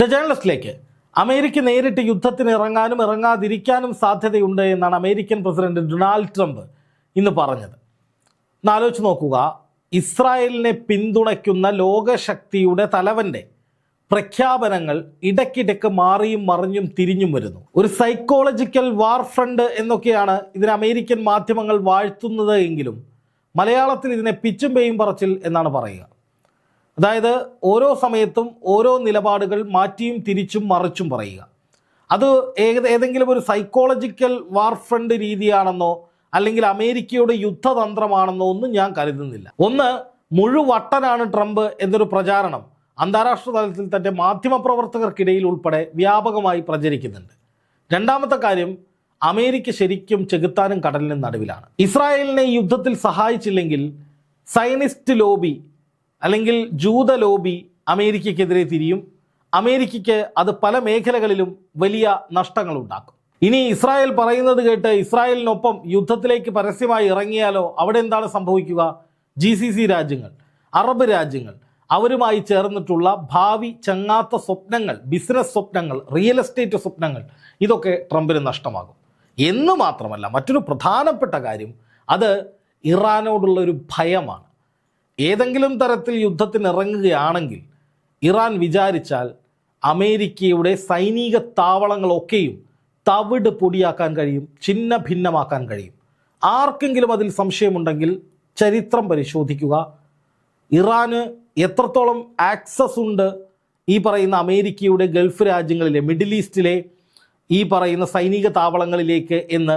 The ജേണലിസ്റ്റിലേക്ക്. America നേരിട്ട് യുദ്ധത്തിന് ഇറങ്ങാനും ഇറങ്ങാതിരിക്കാനും സാധ്യതയുണ്ട് എന്നാണ് അമേരിക്കൻ പ്രസിഡന്റ് ഡൊണാൾഡ് ട്രംപ് ഇന്ന് പറഞ്ഞത്. എന്നാലോചിച്ച് നോക്കുക. ഇസ്രായേലിനെ പിന്തുണയ്ക്കുന്ന ലോകശക്തിയുടെ തലവന്റെ പ്രഖ്യാപനങ്ങൾ ഇടയ്ക്കിടയ്ക്ക് മാറിയും മറിഞ്ഞും തിരിഞ്ഞും വരുന്നു. ഒരു സൈക്കോളജിക്കൽ വാർ ഫ്രണ്ട് എന്നൊക്കെയാണ് ഇതിന് അമേരിക്കൻ മാധ്യമങ്ങൾ വാഴ്ത്തുന്നത് എങ്കിലും മലയാളത്തിൽ ഇതിനെ പിച്ചും പേയും പറച്ചിൽ എന്നാണ് പറയുക. അതായത് ഓരോ സമയത്തും ഓരോ നിലപാടുകൾ മാറ്റിയും തിരിച്ചും മറിച്ചും പറയുക. അത് ഏതെങ്കിലും ഒരു സൈക്കോളജിക്കൽ വാർഫ്രണ്ട് രീതിയാണെന്നോ അല്ലെങ്കിൽ അമേരിക്കയുടെ യുദ്ധതന്ത്രമാണെന്നോ ഒന്നും ഞാൻ കരുതുന്നില്ല. ഒന്ന് മുഴുവട്ടനാണ് ട്രംപ് എന്നൊരു പ്രചാരണം അന്താരാഷ്ട്ര തലത്തിൽ തന്നെ മാധ്യമപ്രവർത്തകർക്കിടയിൽ ഉൾപ്പെടെ വ്യാപകമായി പ്രചരിക്കുന്നുണ്ട്. രണ്ടാമത്തെ കാര്യം അമേരിക്ക ശരിക്കും ചെകുത്താനും കടലിനും നടുവിലാണ്. ഇസ്രായേലിനെ യുദ്ധത്തിൽ സഹായിച്ചില്ലെങ്കിൽ സൈനിസ്റ്റ് ലോബി അല്ലെങ്കിൽ ജൂത ലോബി അമേരിക്കയ്ക്കെതിരെ തിരിയും. അമേരിക്കയ്ക്ക് അത് പല മേഖലകളിലും വലിയ നഷ്ടങ്ങൾ ഉണ്ടാക്കും ഇനി ഇസ്രായേൽ പറയുന്നത് കേട്ട് ഇസ്രായേലിനൊപ്പം യുദ്ധത്തിലേക്ക് പരസ്യമായി ഇറങ്ങിയാലോ? അവിടെ എന്താണ് സംഭവിക്കുക? ജി സി സി രാജ്യങ്ങൾ അറബ് രാജ്യങ്ങൾ അവരുമായി ചേർന്നിട്ടുള്ള ഭാവി ചങ്ങാത്ത സ്വപ്നങ്ങൾ ബിസിനസ് സ്വപ്നങ്ങൾ റിയൽ എസ്റ്റേറ്റ് സ്വപ്നങ്ങൾ ഇതൊക്കെ ട്രംപിന് നഷ്ടമാകും. എന്ന് മാത്രമല്ല മറ്റൊരു പ്രധാനപ്പെട്ട കാര്യം അത് ഇറാനോടുള്ള ഒരു ഭയമാണ്. ഏതെങ്കിലും തരത്തിൽ യുദ്ധത്തിന് ഇറങ്ങുകയാണെങ്കിൽ ഇറാൻ വിചാരിച്ചാൽ അമേരിക്കയുടെ സൈനിക താവളങ്ങളൊക്കെയും തവിട് പൊടിയാക്കാൻ കഴിയും ചിഹ്ന ഭിന്നമാക്കാൻ കഴിയും. ആർക്കെങ്കിലും അതിൽ സംശയമുണ്ടെങ്കിൽ ചരിത്രം പരിശോധിക്കുക. ഇറാന് എത്രത്തോളം ആക്സസ് ഉണ്ട് ഈ പറയുന്ന അമേരിക്കയുടെ ഗൾഫ് രാജ്യങ്ങളിലെ മിഡിൽ ഈസ്റ്റിലെ ഈ പറയുന്ന സൈനിക താവളങ്ങളിലേക്ക് എന്ന്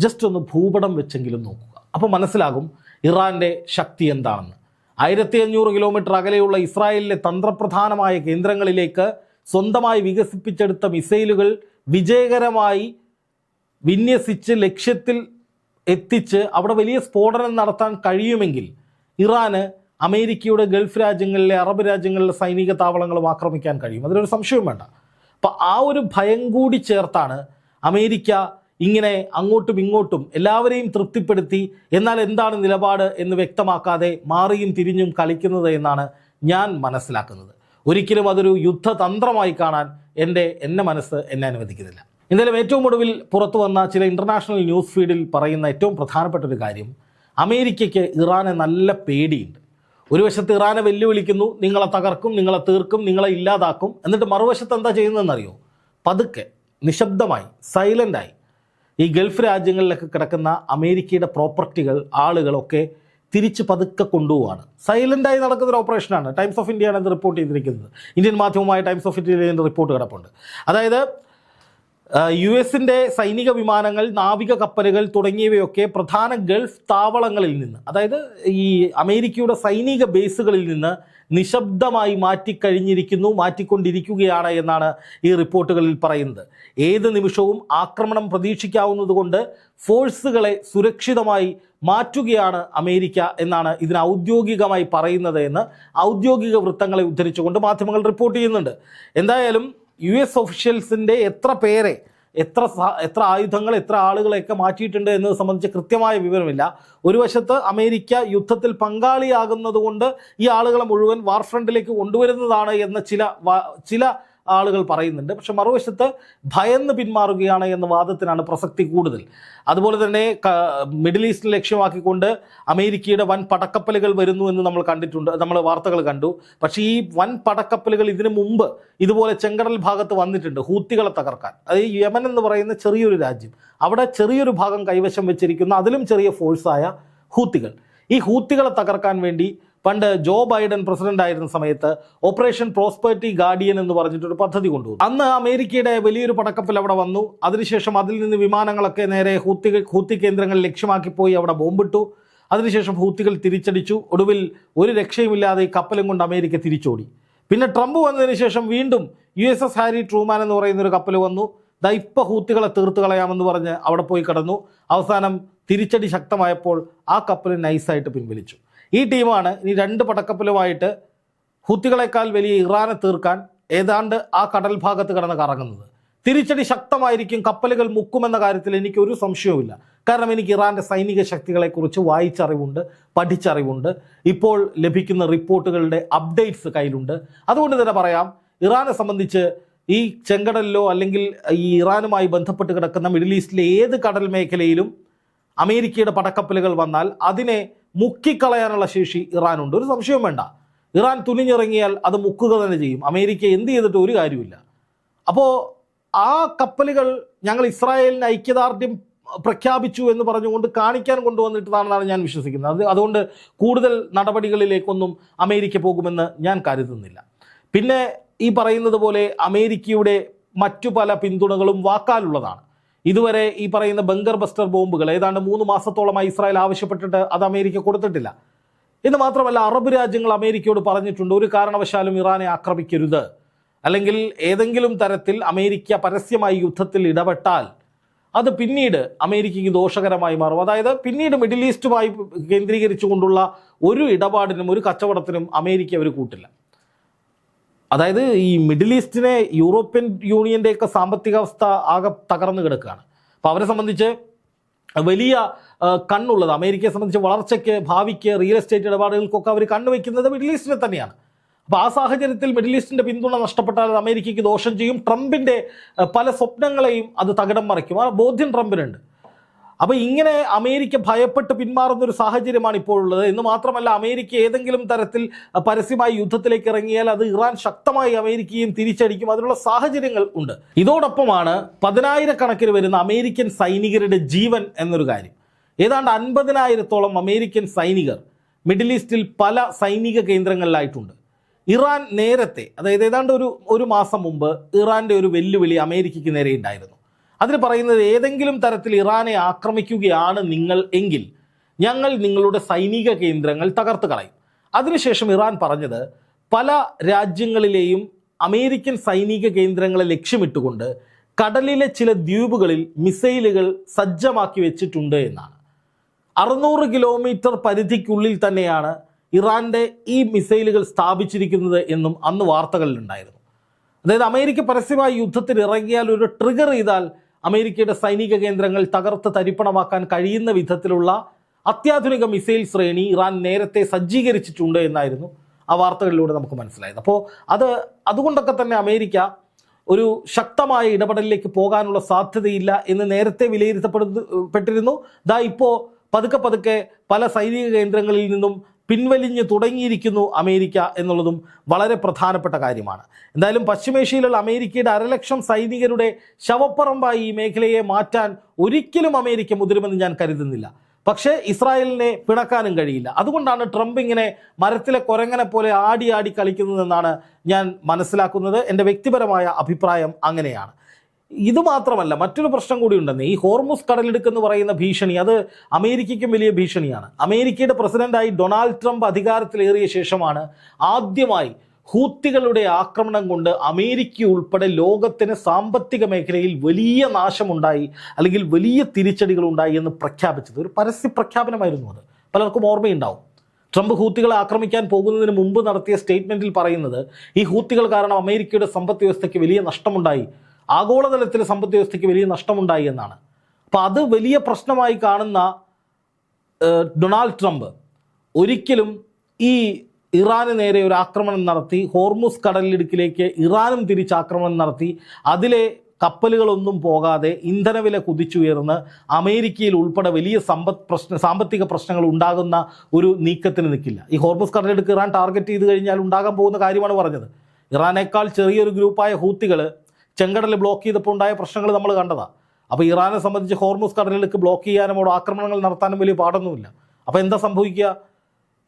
ജസ്റ്റ് ഒന്ന് ഭൂപടം വെച്ചെങ്കിലും നോക്കുക. അപ്പോൾ മനസ്സിലാകും ഇറാന്റെ ശക്തി എന്താണെന്ന്. ആയിരത്തി അഞ്ഞൂറ് കിലോമീറ്റർ അകലെയുള്ള ഇസ്രായേലിലെ തന്ത്രപ്രധാനമായ കേന്ദ്രങ്ങളിലേക്ക് സ്വന്തമായി വികസിപ്പിച്ചെടുത്ത മിസൈലുകൾ വിജയകരമായി വിന്യസിച്ച് ലക്ഷ്യത്തിൽ എത്തിച്ച് അവിടെ വലിയ സ്ഫോടനം നടത്താൻ കഴിയുമെങ്കിൽ ഇറാന് അമേരിക്കയുടെ ഗൾഫ് രാജ്യങ്ങളിലെ അറബ് രാജ്യങ്ങളിലെ സൈനിക താവളങ്ങളും ആക്രമിക്കാൻ കഴിയും. അതിലൊരു സംശയവും വേണ്ട. അപ്പം ആ ഒരു ഭയം കൂടി ചേർത്താണ് അമേരിക്ക ഇങ്ങനെ അങ്ങോട്ടും ഇങ്ങോട്ടും എല്ലാവരെയും തൃപ്തിപ്പെടുത്തി എന്നാൽ എന്താണ് നിലപാട് എന്ന് വ്യക്തമാക്കാതെ മാറിയും തിരിഞ്ഞും കളിക്കുന്നത് എന്നാണ് ഞാൻ മനസ്സിലാക്കുന്നത്. ഒരിക്കലും അതൊരു യുദ്ധതന്ത്രമായി കാണാൻ എന്റെ എന്റെ മനസ്സ് എന്നെ അനുവദിക്കുന്നില്ല. ഇന്നലെ ഏറ്റവും ഒടുവിൽ പുറത്തു വന്ന ചില ഇന്റർനാഷണൽ ന്യൂസ് ഫീഡിൽ പറയുന്ന ഏറ്റവും പ്രധാനപ്പെട്ട ഒരു കാര്യം അമേരിക്കയ്ക്ക് ഇറാനെ നല്ല പേടിയുണ്ട്. ഒരു വശത്ത് ഇറാനെ വെല്ലുവിളിക്കുന്നു നിങ്ങളെ തകർക്കും നിങ്ങളെ തീർക്കും നിങ്ങളെ ഇല്ലാതാക്കും എന്നിട്ട് മറുവശത്ത് എന്താ ചെയ്യുന്നതെന്നറിയോ? പതുക്കെ നിശബ്ദമായി സൈലന്റായി ഈ ഗൾഫ് രാജ്യങ്ങളിലൊക്കെ കിടക്കുന്ന അമേരിക്കയുടെ പ്രോപ്പർട്ടികൾ ആളുകളൊക്കെ തിരിച്ച് പതുക്കെ കൊണ്ടുപോവാണ്. സൈലന്റായി നടക്കുന്ന ഒരു ഓപ്പറേഷനാണ് ടൈംസ് ഓഫ് ഇന്ത്യയാണ് ഇത് റിപ്പോർട്ട് ചെയ്തിരിക്കുന്നത്. ഇന്ത്യൻ മാധ്യമമായ ടൈംസ് ഓഫ് ഇന്ത്യയിൽ ഇതിന്റെ റിപ്പോർട്ട് കിടപ്പുണ്ട്. അതായത് യു എസിന്റെ സൈനിക വിമാനങ്ങൾ നാവിക കപ്പലുകൾ തുടങ്ങിയവയൊക്കെ പ്രധാന ഗൾഫ് താവളങ്ങളിൽ നിന്ന് അതായത് ഈ അമേരിക്കയുടെ സൈനിക ബേസുകളിൽ നിന്ന് നിശബ്ദമായി മാറ്റിക്കഴിഞ്ഞിരിക്കുന്നു മാറ്റിക്കൊണ്ടിരിക്കുകയാണ് എന്നാണ് ഈ റിപ്പോർട്ടുകളിൽ പറയുന്നത്. ഏത് നിമിഷവും ആക്രമണം പ്രതീക്ഷിക്കാവുന്നതുകൊണ്ട് ഫോഴ്സുകളെ സുരക്ഷിതമായി മാറ്റുകയാണ് അമേരിക്ക എന്നാണ് ഇതിന് ഔദ്യോഗികമായി പറയുന്നത് എന്ന് ഔദ്യോഗിക വൃത്തങ്ങളെ ഉദ്ധരിച്ചുകൊണ്ട് മാധ്യമങ്ങൾ റിപ്പോർട്ട് ചെയ്യുന്നുണ്ട്. എന്തായാലും യു എസ് ഒഫീഷ്യൽസിന്റെ എത്ര പേരെ എത്ര എത്ര ആയുധങ്ങൾ എത്ര ആളുകളെയൊക്കെ മാറ്റിയിട്ടുണ്ട് എന്നത് സംബന്ധിച്ച് കൃത്യമായ വിവരമില്ല. ഒരു വശത്ത് അമേരിക്ക യുദ്ധത്തിൽ പങ്കാളിയാകുന്നതുകൊണ്ട് ഈ ആളുകളെ മുഴുവൻ വാർഫ്രണ്ടിലേക്ക് കൊണ്ടുവരുന്നതാണ് എന്ന ചില ചില ആളുകൾ പറയുന്നുണ്ട്. പക്ഷെ മറുവശത്ത് ഭയന്ന് പിന്മാറുകയാണ് എന്ന വാദത്തിനാണ് പ്രസക്തി കൂടുതൽ. അതുപോലെ തന്നെ മിഡിൽ ഈസ്റ്റ് ലക്ഷ്യമാക്കിക്കൊണ്ട് അമേരിക്കയുടെ വൻ പടക്കപ്പലുകൾ വരുന്നു എന്ന് നമ്മൾ കണ്ടിട്ടുണ്ട്. നമ്മൾ വാർത്തകൾ കണ്ടു. പക്ഷേ ഈ വൻ പടക്കപ്പലുകൾ ഇതിനു മുമ്പ് ഇതുപോലെ ചെങ്കടൽ ഭാഗത്ത് വന്നിട്ടുണ്ട്. ഹൂത്തികളെ തകർക്കാൻ. അത് യമൻ എന്ന് പറയുന്ന ചെറിയൊരു രാജ്യം. അവിടെ ചെറിയൊരു ഭാഗം കൈവശം വെച്ചിരിക്കുന്ന അതിലും ചെറിയ ഫോഴ്സായ ഹൂത്തികൾ. ഈ ഹൂത്തികളെ തകർക്കാൻ വേണ്ടി പണ്ട് ജോ ബൈഡൻ പ്രസിഡന്റ് ആയിരുന്ന സമയത്ത് ഓപ്പറേഷൻ പ്രോസ്പെർട്ടി ഗാർഡിയൻ എന്ന് പറഞ്ഞിട്ടൊരു പദ്ധതി കൊണ്ടുവന്നു. അന്ന് അമേരിക്കയുടെ വലിയൊരു പടക്കപ്പൽ അവിടെ വന്നു. അതിനുശേഷം അതിൽ നിന്ന് വിമാനങ്ങളൊക്കെ നേരെ ഹൂത്തി ഹൂത്തി കേന്ദ്രങ്ങൾ ലക്ഷ്യമാക്കി പോയി അവിടെ ബോംബിട്ടു. അതിനുശേഷം ഹൂത്തികൾ തിരിച്ചടിച്ചു. ഒടുവിൽ ഒരു രക്ഷയുമില്ലാതെ ഈ കപ്പലും കൊണ്ട് അമേരിക്ക തിരിച്ചോടി. പിന്നെ ട്രംപ് വന്നതിന് ശേഷം വീണ്ടും U S S Harry Truman എന്ന് പറയുന്ന ഒരു കപ്പൽ വന്നു. ദാ ഇപ്പം ഹൂത്തികളെ തീർത്ത് കളയാമെന്ന് പറഞ്ഞ് അവിടെ പോയി കടന്നു. അവസാനം തിരിച്ചടി ശക്തമായപ്പോൾ ആ കപ്പൽ നൈസായിട്ട് പിൻവലിച്ചു. ഈ ടീമാണ് ഇനി രണ്ട് പടക്കപ്പലുമായിട്ട് ഹുത്തികളെക്കാൾ വലിയ ഇറാനെ തീർക്കാൻ ഏതാണ്ട് ആ കടൽ ഭാഗത്ത് കിടന്ന് കറങ്ങുന്നത്. തിരിച്ചടി ശക്തമായിരിക്കും കപ്പലുകൾ മുക്കുമെന്ന കാര്യത്തിൽ എനിക്ക് ഒരു സംശയവുമില്ല. കാരണം എനിക്ക് ഇറാന്റെ സൈനിക ശക്തികളെക്കുറിച്ച് വായിച്ചറിവുണ്ട് പഠിച്ചറിവുണ്ട്. ഇപ്പോൾ ലഭിക്കുന്ന റിപ്പോർട്ടുകളുടെ അപ്ഡേറ്റ്സ് കയ്യിലുണ്ട്. അതുകൊണ്ട് തന്നെ പറയാം ഇറാനെ സംബന്ധിച്ച് ഈ ചെങ്കടലിലോ അല്ലെങ്കിൽ ഈ ഇറാനുമായി ബന്ധപ്പെട്ട് കിടക്കുന്ന മിഡിൽ ഈസ്റ്റിലെ ഏത് കടൽ മേഖലയിലും അമേരിക്കയുടെ പടക്കപ്പലുകൾ വന്നാൽ അതിനെ മുക്കിക്കളയാനുള്ള ശേഷി ഇറാനുണ്ട്. ഒരു സംശയവും വേണ്ട. ഇറാൻ തുനിഞ്ഞിറങ്ങിയാൽ അത് മുക്കുക തന്നെ ചെയ്യും. അമേരിക്ക എന്ത് ചെയ്തിട്ട് ഒരു കാര്യമില്ല അപ്പോൾ ആ കപ്പലുകൾ ഞങ്ങൾ ഇസ്രായേലിന് ഐക്യദാർഢ്യം പ്രഖ്യാപിച്ചു എന്ന് പറഞ്ഞുകൊണ്ട് കാണിക്കാൻ കൊണ്ടുവന്നിട്ടതാണെന്നാണ് ഞാൻ വിശ്വസിക്കുന്നത്. അത് അതുകൊണ്ട് കൂടുതൽ നടപടികളിലേക്കൊന്നും അമേരിക്ക പോകുമെന്ന് ഞാൻ കരുതുന്നില്ല. പിന്നെ ഈ പറയുന്നത് പോലെ അമേരിക്കയുടെ മറ്റു പല പിന്തുണകളും വാക്കാലുള്ളതാണ്. ഇതുവരെ ഈ പറയുന്ന ബങ്കർ ബസ്റ്റർ ബോംബുകൾ ഏതാണ്ട് മൂന്ന് മാസത്തോളമായി ഇസ്രായേൽ ആവശ്യപ്പെട്ടിട്ട് അത് അമേരിക്ക കൊടുത്തിട്ടില്ല. എന്ന് മാത്രമല്ല അറബ് രാജ്യങ്ങൾ അമേരിക്കയോട് പറഞ്ഞിട്ടുണ്ട് ഒരു കാരണവശാലും ഇറാനെ ആക്രമിക്കരുത്. അല്ലെങ്കിൽ ഏതെങ്കിലും തരത്തിൽ അമേരിക്ക പരസ്യമായി യുദ്ധത്തിൽ ഇടപെട്ടാൽ അത് പിന്നീട് അമേരിക്കയ്ക്ക് ദോഷകരമായി മാറും. അതായത് പിന്നീട് മിഡിൽ ഈസ്റ്റുമായി കേന്ദ്രീകരിച്ചുകൊണ്ടുള്ള ഒരു ഇടപാടിനും ഒരു കച്ചവടത്തിനും അമേരിക്ക അവർ കൂട്ടില്ല. അതായത് ഈ മിഡിൽ ഈസ്റ്റിനെ യൂറോപ്യൻ യൂണിയന്റെയൊക്കെ സാമ്പത്തികാവസ്ഥ ആകെ തകർന്നു കിടക്കുകയാണ്. അപ്പോൾ അവരെ സംബന്ധിച്ച് വലിയ കണ്ണുള്ളത് അമേരിക്കയെ സംബന്ധിച്ച് വളർച്ചയ്ക്ക് ഭാവിക്ക് റിയൽ എസ്റ്റേറ്റ് ഇടപാടുകൾക്കൊക്കെ അവർ കണ്ണുവെക്കുന്നത് മിഡിൽ ഈസ്റ്റിനെ തന്നെയാണ്. അപ്പോൾ ആ സാഹചര്യത്തിൽ മിഡിൽ ഈസ്റ്റിന്റെ പിന്തുണ നഷ്ടപ്പെട്ടാൽ അത് അമേരിക്കയ്ക്ക് ദോഷം ചെയ്യും. ട്രംപിന്റെ പല സ്വപ്നങ്ങളെയും അത് തകിടം മറിക്കും. ആ ബോധ്യം ട്രംപിനുണ്ട്. അപ്പോൾ ഇങ്ങനെ അമേരിക്ക ഭയപ്പെട്ട് പിന്മാറുന്ന ഒരു സാഹചര്യമാണ് ഇപ്പോൾ ഉള്ളത് എന്ന് മാത്രമല്ല അമേരിക്ക ഏതെങ്കിലും തരത്തിൽ പരസ്യമായി യുദ്ധത്തിലേക്ക് ഇറങ്ങിയാൽ അത് ഇറാൻ ശക്തമായി അമേരിക്കയും തിരിച്ചടിക്കും. അതിനുള്ള സാഹചര്യങ്ങൾ ഉണ്ട്. ഇതോടൊപ്പമാണ് പതിനായിരക്കണക്കിന് വരുന്ന അമേരിക്കൻ സൈനികരുടെ ജീവൻ എന്നൊരു കാര്യം. ഏതാണ്ട് അൻപതിനായിരത്തോളം അമേരിക്കൻ സൈനികർ മിഡിൽ ഈസ്റ്റിൽ പല സൈനിക കേന്ദ്രങ്ങളിലായിട്ടുണ്ട്. ഇറാൻ നേരത്തെ അതായത് ഏതാണ്ട് ഒരു ഒരു മാസം മുമ്പ് ഇറാന്റെ ഒരു വെല്ലുവിളി അമേരിക്കയ്ക്ക് നേരെ ഉണ്ടായിരുന്നു. അതിന് പറയുന്നത് ഏതെങ്കിലും തരത്തിൽ ഇറാനെ ആക്രമിക്കുകയാണ് നിങ്ങൾ എങ്കിൽ ഞങ്ങൾ നിങ്ങളുടെ സൈനിക കേന്ദ്രങ്ങൾ തകർത്ത് കളയും. അതിനുശേഷം ഇറാൻ പറഞ്ഞത് പല രാജ്യങ്ങളിലെയും അമേരിക്കൻ സൈനിക കേന്ദ്രങ്ങളെ ലക്ഷ്യമിട്ടുകൊണ്ട് കടലിലെ ചില ദ്വീപുകളിൽ മിസൈലുകൾ സജ്ജമാക്കി വെച്ചിട്ടുണ്ട് എന്നാണ്. അറുന്നൂറ് കിലോമീറ്റർ പരിധിക്കുള്ളിൽ തന്നെയാണ് ഇറാന്റെ ഈ മിസൈലുകൾ സ്ഥാപിച്ചിരിക്കുന്നത് എന്നും അന്ന് വാർത്തകളിലുണ്ടായിരുന്നു. അതായത് അമേരിക്ക പരസ്യമായി യുദ്ധത്തിൽ ഇറങ്ങിയാൽ ഒരു ട്രിഗർ ചെയ്താൽ അമേരിക്കയുടെ സൈനിക കേന്ദ്രങ്ങൾ തകർത്ത് തരിപ്പണമാക്കാൻ കഴിയുന്ന വിധത്തിലുള്ള അത്യാധുനിക മിസൈൽ ശ്രേണി ഇറാൻ നേരത്തെ സജ്ജീകരിച്ചിട്ടുണ്ട് എന്നായിരുന്നു ആ വാർത്തകളിലൂടെ നമുക്ക് മനസ്സിലായത്. അപ്പോൾ അത് അതുകൊണ്ടൊക്കെ തന്നെ അമേരിക്ക ഒരു ശക്തമായ ഇടപെടലിലേക്ക് പോകാനുള്ള സാധ്യതയില്ല എന്ന് നേരത്തെ വിലയിരുത്തപ്പെടുന്നു പെട്ടിരുന്നു. ദാ ഇപ്പോൾ പതുക്കെ പതുക്കെ പല സൈനിക കേന്ദ്രങ്ങളിൽ നിന്നും പിൻവലിഞ്ഞ് തുടങ്ങിയിരിക്കുന്നു അമേരിക്ക എന്നുള്ളതും വളരെ പ്രധാനപ്പെട്ട കാര്യമാണ്. എന്തായാലും പശ്ചിമേഷ്യയിലുള്ള അമേരിക്കയുടെ അരലക്ഷം സൈനികരുടെ ശവപ്പറമ്പായി ഈ മേഖലയെ മാറ്റാൻ ഒരിക്കലും അമേരിക്ക മുതിരുമെന്ന് ഞാൻ കരുതുന്നില്ല. പക്ഷേ ഇസ്രായേലിനെ പിണക്കാനും കഴിയില്ല. അതുകൊണ്ടാണ് ട്രംപ് ഇങ്ങനെ മരത്തിലെ കുരങ്ങനെ പോലെ ആടി ആടി കളിക്കുന്നതെന്നാണ് ഞാൻ മനസ്സിലാക്കുന്നത്. എന്റെ വ്യക്തിപരമായ അഭിപ്രായം അങ്ങനെയാണ്. ഇത് മാത്രമല്ല മറ്റൊരു പ്രശ്നം കൂടി ഉണ്ടെന്ന് ഈ ഹോർമുസ് കടലിടുക്ക് എന്ന് പറയുന്ന ഭീഷണി അത് അമേരിക്കയ്ക്കും വലിയ ഭീഷണിയാണ്. അമേരിക്കയുടെ പ്രസിഡന്റായി ഡൊണാൾഡ് ട്രംപ് അധികാരത്തിലേറിയ ശേഷമാണ് ആദ്യമായി ഹൂത്തികളുടെ ആക്രമണം കൊണ്ട് അമേരിക്ക ഉൾപ്പെടെ ലോകത്തിന് സാമ്പത്തിക മേഖലയിൽ വലിയ നാശമുണ്ടായി അല്ലെങ്കിൽ വലിയ തിരിച്ചടികൾ ഉണ്ടായി എന്ന് പ്രഖ്യാപിച്ചത്. ഒരു പരസ്യ പ്രഖ്യാപനമായിരുന്നു അത്. പലർക്കും ഓർമ്മയുണ്ടാവും. ട്രംപ് ഹൂത്തികളെ ആക്രമിക്കാൻ പോകുന്നതിന് മുമ്പ് നടത്തിയ സ്റ്റേറ്റ്മെന്റിൽ പറയുന്നത് ഈ ഹൂത്തികൾ കാരണം അമേരിക്കയുടെ സമ്പദ് വ്യവസ്ഥയ്ക്ക് വലിയ നഷ്ടമുണ്ടായി. ആഗോളതലത്തിൽ സമ്പദ് വ്യവസ്ഥയ്ക്ക് വലിയ നഷ്ടമുണ്ടായി എന്നാണ്. അപ്പോൾ അത് വലിയ പ്രശ്നമായി കാണുന്ന ഡൊണാൾഡ് ട്രംപ് ഒരിക്കലും ഈ ഇറാന് നേരെ ഒരു ആക്രമണം നടത്തി ഹോർമുസ് കടലിടുക്കിലേക്ക് ഇറാനും തിരിച്ച് ആക്രമണം നടത്തി അതിലെ കപ്പലുകളൊന്നും പോകാതെ ഇന്ധനവില കുതിച്ചുയർന്ന് അമേരിക്കയിൽ ഉൾപ്പെടെ വലിയ സമ്പദ് പ്രശ്ന സാമ്പത്തിക പ്രശ്നങ്ങൾ ഉണ്ടാകുന്ന ഒരു നീക്കത്തിന് നിൽക്കില്ല. ഈ ഹോർമുസ് കടലിടുക്ക് ഇറാൻ ടാർഗറ്റ് ചെയ്ത് കഴിഞ്ഞാൽ ഉണ്ടാകാൻ പോകുന്ന കാര്യമാണ് പറഞ്ഞത്. ഇറാനേക്കാൾ ചെറിയൊരു ഗ്രൂപ്പായ ഹൂത്തികൾ ചെങ്കടൽ ബ്ലോക്ക് ചെയ്തപ്പോൾ ഉണ്ടായ പ്രശ്നങ്ങൾ നമ്മൾ കണ്ടതാണ് അപ്പോൾ ഇറാനെ സംബന്ധിച്ച് ഹോർമുസ് കടലിലേക്ക് ബ്ലോക്ക് ചെയ്യാനും അവിടെ ആക്രമണങ്ങൾ നടത്താനും വലിയ പാടൊന്നുമില്ല. അപ്പോൾ എന്താ സംഭവിക്കുക?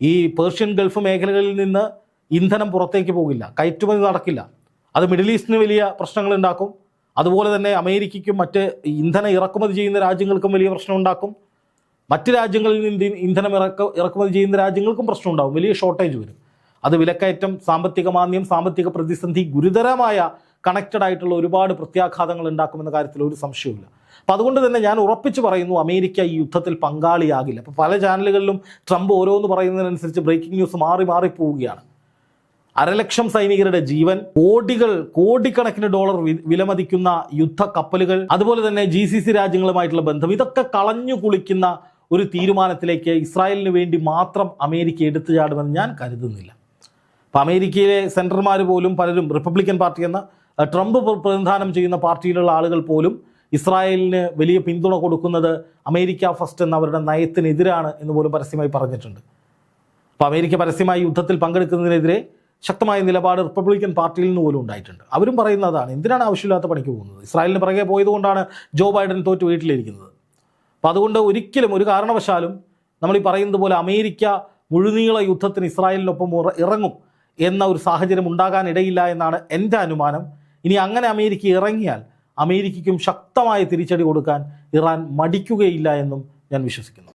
ഈ പേർഷ്യൻ ഗൾഫ് മേഖലകളിൽ നിന്ന് ഇന്ധനം പുറത്തേക്ക് പോകില്ല. കയറ്റുമതി നടക്കില്ല. അത് മിഡിൽ ഈസ്റ്റിന് വലിയ പ്രശ്നങ്ങൾ ഉണ്ടാക്കും. അതുപോലെ തന്നെ അമേരിക്കയ്ക്കും മറ്റ് ഇന്ധനം ഇറക്കുമതി ചെയ്യുന്ന രാജ്യങ്ങൾക്കും വലിയ പ്രശ്നം ഉണ്ടാക്കും. മറ്റ് രാജ്യങ്ങളിൽ നിന്ന് ഇന്ധനം ഇറക്ക ഇറക്കുമതി ചെയ്യുന്ന രാജ്യങ്ങൾക്കും പ്രശ്നം ഉണ്ടാകും വലിയ ഷോർട്ടേജ് വരും. അത് വിലക്കയറ്റം സാമ്പത്തിക മാന്ദ്യം സാമ്പത്തിക പ്രതിസന്ധി ഗുരുതരമായ കണക്റ്റഡ് ആയിട്ടുള്ള ഒരുപാട് പ്രത്യാഘാതങ്ങൾ ഉണ്ടാക്കുമെന്ന കാര്യത്തിൽ ഒരു സംശയവുമില്ല. അപ്പം അതുകൊണ്ട് തന്നെ ഞാൻ ഉറപ്പിച്ച് പറയുന്നു അമേരിക്ക ഈ യുദ്ധത്തിൽ പങ്കാളിയാകില്ല. അപ്പോൾ പല ചാനലുകളിലും ട്രംപ് ഓരോന്ന് പറയുന്നതിനനുസരിച്ച് ബ്രേക്കിംഗ് ന്യൂസ് മാറി മാറി പോവുകയാണ്. അരലക്ഷം സൈനികരുടെ ജീവൻ കോടികൾ കോടിക്കണക്കിന് ഡോളർ വിലമതിക്കുന്ന യുദ്ധ കപ്പലുകൾ അതുപോലെ തന്നെ ജി സി സി രാജ്യങ്ങളുമായിട്ടുള്ള ബന്ധം ഇതൊക്കെ കളഞ്ഞു കുളിക്കുന്ന ഒരു തീരുമാനത്തിലേക്ക് ഇസ്രായേലിന് വേണ്ടി മാത്രം അമേരിക്ക എടുത്തു ചാടുമെന്ന് ഞാൻ കരുതുന്നില്ല. അപ്പം അമേരിക്കയിലെ സെന്റർമാർ പോലും പലരും റിപ്പബ്ലിക്കൻ പാർട്ടി എന്ന ട്രംപ് പ്ര- പ്രതിനിധാനം ചെയ്യുന്ന പാർട്ടിയിലുള്ള ആളുകൾ പോലും ഇസ്രായേലിന് വലിയ പിന്തുണ കൊടുക്കുന്നത് അമേരിക്ക ഫസ്റ്റ് എന്ന അവരുടെ നയത്തിനെതിരാണ് എന്ന് പോലും പരസ്യമായി പറഞ്ഞിട്ടുണ്ട്. അപ്പോൾ അമേരിക്ക പരസ്യമായി യുദ്ധത്തിൽ പങ്കെടുക്കുന്നതിനെതിരെ ശക്തമായ നിലപാട് റിപ്പബ്ലിക്കൻ പാർട്ടിയിൽ നിന്ന് പോലും ഉണ്ടായിട്ടുണ്ട്. അവരും പറയുന്നതാണ് എന്തിനാണ് ആവശ്യമില്ലാത്ത പണിക്ക് പോകുന്നത്? ഇസ്രായേലിന് പിറകെ പോയതുകൊണ്ടാണ് ജോ ബൈഡൻ തോറ്റ് വീട്ടിലിരിക്കുന്നത്. അപ്പോൾ അതുകൊണ്ട് ഒരിക്കലും ഒരു കാരണവശാലും നമ്മൾ ഈ പറയുന്നത് പോലെ അമേരിക്ക മുഴുനീള യുദ്ധത്തിന് ഇസ്രായേലിനൊപ്പം ഇറങ്ങും എന്ന ഒരു സാഹചര്യം ഉണ്ടാകാനിടയില്ല എന്നാണ് എന്റെ അനുമാനം. ഇനി അങ്ങനെ അമേരിക്ക ഇറങ്ങിയാൽ അമേരിക്കയ്ക്കും ശക്തമായ തിരിച്ചടി കൊടുക്കാൻ ഇറാൻ മടിക്കുകയില്ല എന്നും ഞാൻ വിശ്വസിക്കുന്നു.